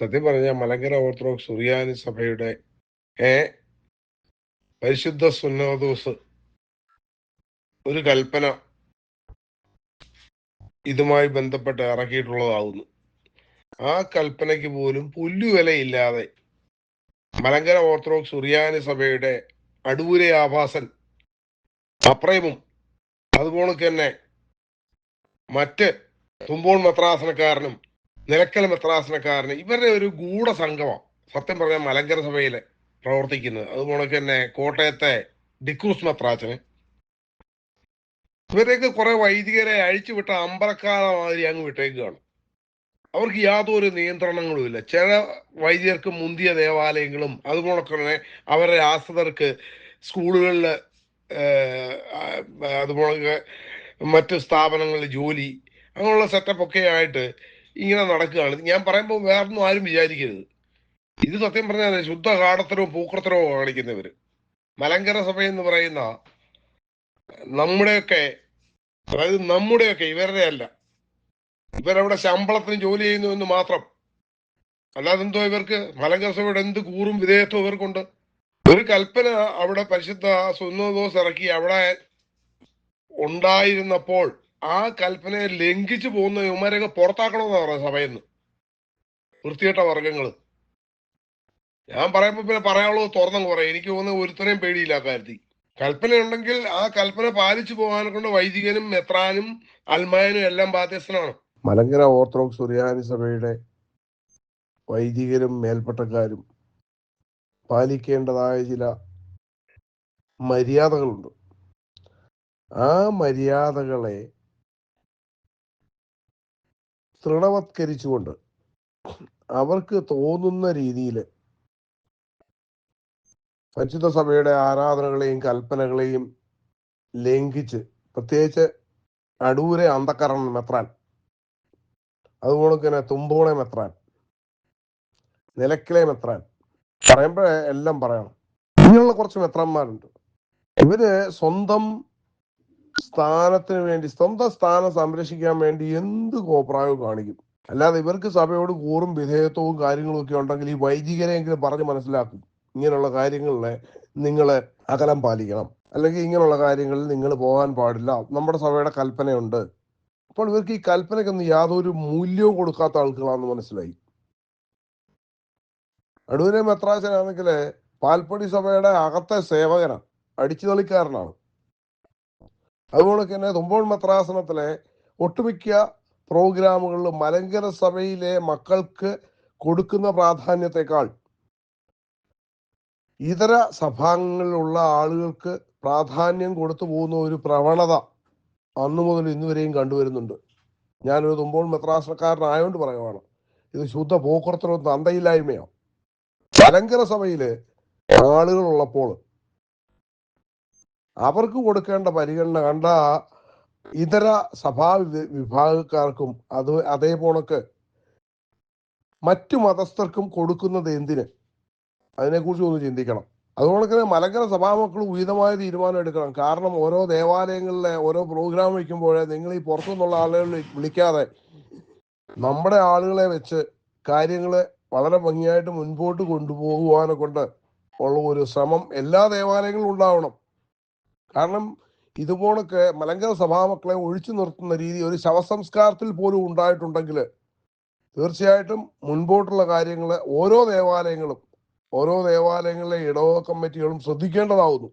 സത്യം പറഞ്ഞ മലങ്കര ഓർത്തഡോക്സ് സുറിയാനി സഭയുടെ ഏ പരിശുദ്ധ സുന്നോദോസ് ഒരു കൽപ്പന ഇതുമായി ബന്ധപ്പെട്ട് ഇറക്കിയിട്ടുള്ളതാവുന്നു. ആ കൽപ്പനയ്ക്ക് പോലും പുല്ലുവിലയില്ലാതെ മലങ്കര ഓർത്തഡോക്സ് സുറിയാനി സഭയുടെ അടൂരെ ആഭാസൻ അപ്രേമും അതുപോലെ തന്നെ മറ്റ് തുമ്പോൺ മെത്രാസനക്കാരനും നിലക്കൽ മെത്രാസനക്കാരന് ഇവരുടെ ഒരു ഗൂഢസംഘമാണ് സത്യം പറഞ്ഞാൽ മലങ്കര സഭയിൽ പ്രവർത്തിക്കുന്നത്. അതുപോലെ തന്നെ കോട്ടയത്തെ ഡിക്രൂസ് മെത്രാച്ചന് ഇവരെയൊക്കെ കുറെ വൈദികരെ അഴിച്ചുവിട്ട അമ്പലക്കാല മാതിരി അങ്ങ് വിട്ടേക്കുകയാണ് അവർക്ക് യാതൊരു നിയന്ത്രണങ്ങളും ഇല്ല. ചില വൈദികർക്ക് മുന്തിയ ദേവാലയങ്ങളും അതുപോലെ തന്നെ അവരുടെ ആശ്രിതർക്ക് സ്കൂളുകളിൽ അതുപോലെ മറ്റ് സ്ഥാപനങ്ങളിൽ ജോലി അങ്ങനെയുള്ള സെറ്റപ്പ് ഒക്കെ ആയിട്ട് ഇങ്ങനെ നടക്കുകയാണ്. ഞാൻ പറയുമ്പോൾ വേറൊന്നും ആരും വിചാരിക്കരുത്. ഇത് സത്യം പറഞ്ഞാൽ ശുദ്ധ കാടത്തരവും പൂക്കൃത്തരവും കാണിക്കുന്നവർ മലങ്കര സഭ എന്ന് പറയുന്ന നമ്മുടെയൊക്കെ അതായത് നമ്മുടെയൊക്കെ ഇവരുടെ അല്ല. ഇവരവിടെ ശമ്പളത്തിന് ജോലി ചെയ്യുന്നു എന്ന് മാത്രം. അല്ലാതെ എന്തോ ഇവർക്ക് മലങ്കര സഭയുടെ എന്ത് കൂറും വിധേയത്വം ഇവർക്കുണ്ട്. ഒരു കൽപ്പന അവിടെ പരിശുദ്ധ സുന്നോദോസ് ഇറക്കി അവിടെ ഉണ്ടായിരുന്നപ്പോൾ ആ കൽപ്പനയെ ലംഘിച്ചു പോകുന്ന ഇവന്മാരെയൊക്കെ പുറത്താക്കണമെന്നാണ് പറയുന്നത് സഭയിൽ നിന്ന് വൃത്തികെട്ട വർഗങ്ങൾ ഞാൻ പറയുമ്പോ പിന്നെ പറയാനുള്ളത് തുറന്നു പറയാം. എനിക്ക് തോന്നുന്ന ഒരുത്തരെയും പേടിയില്ല ആ കാര്യത്തിൽ കൽപ്പന ഉണ്ടെങ്കിൽ ആ കൽപ്പന പാലിച്ചു പോകാനെ കൊണ്ട് വൈദികനും മെത്രാനും അൽമായനും എല്ലാം ബാധ്യസ്ഥനാണ്. മലങ്കര ഓർത്തഡോക്സ് സുറിയാനി സഭയുടെ വൈദികരും മേൽപ്പെട്ടക്കാരും പാലിക്കേണ്ടതായ ചില മര്യാദകളുണ്ട്. ആ മര്യാദകളെ തൃണവത്കരിച്ചുകൊണ്ട് അവർക്ക് തോന്നുന്ന രീതിയിൽ പരിശുദ്ധ സഭയുടെ ആരാധനകളെയും കൽപ്പനകളെയും ലംഘിച്ച് പ്രത്യേകിച്ച് അടൂരെ അന്തക്കരണം മെത്രാൻ അതുപോലെ തന്നെ തുമ്പോണെ മെത്രാൻ നിലക്കിലെ മെത്രാൻ പറയുമ്പോഴേ എല്ലാം പറയണം. ഇങ്ങനെയുള്ള കുറച്ച് മെത്രാന്മാരുണ്ട്. ഇവർ സ്വന്തം സ്ഥാനത്തിന് വേണ്ടി സ്വന്തം സ്ഥാനം സംരക്ഷിക്കാൻ വേണ്ടി എന്ത് കോപ്രായവും കാണിക്കും? അല്ലാതെ ഇവർക്ക് സഭയോട് കൂറും വിധേയത്വവും കാര്യങ്ങളും ഒക്കെ ഉണ്ടെങ്കിൽ ഈ വൈദികരെങ്കിലും പറഞ്ഞ് മനസ്സിലാക്കും. ഇങ്ങനെയുള്ള കാര്യങ്ങളിലെ നിങ്ങളെ അകലം പാലിക്കണം. അല്ലെങ്കിൽ ഇങ്ങനെയുള്ള കാര്യങ്ങളിൽ നിങ്ങൾ പോകാൻ പാടില്ല. നമ്മുടെ സഭയുടെ കൽപ്പനയുണ്ട്. അപ്പോൾ ഇവർക്ക് ഈ കൽപ്പനയ്ക്കൊന്നും യാതൊരു മൂല്യവും കൊടുക്കാത്ത ആളുകളാണെന്ന് മനസ്സിലായി. അടൂരെ മെത്രാച്ചനാണെങ്കിൽ പാൽപ്പടി സഭയുടെ അകത്തെ സേവകനാണ്. അടിച്ചുതളിക്കാരനാണ്. അതുപോലെ തന്നെ തുമ്പോൾ മത്രാസനത്തിലെ ഒട്ടുമിക്ക പ്രോഗ്രാമുകളിൽ മലങ്കര സഭയിലെ മക്കൾക്ക് കൊടുക്കുന്ന പ്രാധാന്യത്തെക്കാൾ ഇതര സഭാംഗങ്ങളിലുള്ള ആളുകൾക്ക് പ്രാധാന്യം കൊടുത്തു പോകുന്ന ഒരു പ്രവണത അന്നു മുതൽ ഇന്നുവരെയും കണ്ടുവരുന്നുണ്ട്. ഞാനൊരു തുമ്പോൾ മെത്രാസനക്കാരനായോണ്ട് പറയുവാണ് ഇത് ശുദ്ധ പോക്കുറത്തിനൊന്നും തന്തയില്ലായ്മയോ? മലങ്കര സഭയിൽ ആളുകൾ ഉള്ളപ്പോൾ അവർക്ക് കൊടുക്കേണ്ട പരിഗണന കണ്ട ഇതര സഭാ വിഭാഗക്കാർക്കും അത് അതേ മറ്റു മതസ്ഥർക്കും കൊടുക്കുന്നത് എന്തിന്? അതിനെക്കുറിച്ച് ഒന്ന് ചിന്തിക്കണം. അതുപോലെ തന്നെ മലങ്കര സഭാമക്കൾ ഉചിതമായ തീരുമാനം എടുക്കണം. കാരണം ഓരോ ദേവാലയങ്ങളിലെ ഓരോ പ്രോഗ്രാം വയ്ക്കുമ്പോഴേ നിങ്ങൾ ഈ പുറത്തുനിന്നുള്ള ആളുകളെ വിളിക്കാതെ നമ്മുടെ ആളുകളെ വെച്ച് കാര്യങ്ങൾ വളരെ ഭംഗിയായിട്ട് മുൻപോട്ട് കൊണ്ടുപോകുവാനെ കൊണ്ട് ഉള്ള ഒരു ശ്രമം എല്ലാ ദേവാലയങ്ങളും ഉണ്ടാവണം. കാരണം ഇതുപോലൊക്കെ മലങ്കര സഭാമക്കളെ ഒഴിച്ചു നിർത്തുന്ന രീതി ഒരു ശവസംസ്കാരത്തിൽ പോലും ഉണ്ടായിട്ടുണ്ടെങ്കിൽ തീർച്ചയായിട്ടും മുൻപോട്ടുള്ള കാര്യങ്ങൾ ഓരോ ദേവാലയങ്ങളും ഓരോ ദേവാലയങ്ങളിലെ ഇടവക കമ്മിറ്റികളും ശ്രദ്ധിക്കേണ്ടതാവുന്നു.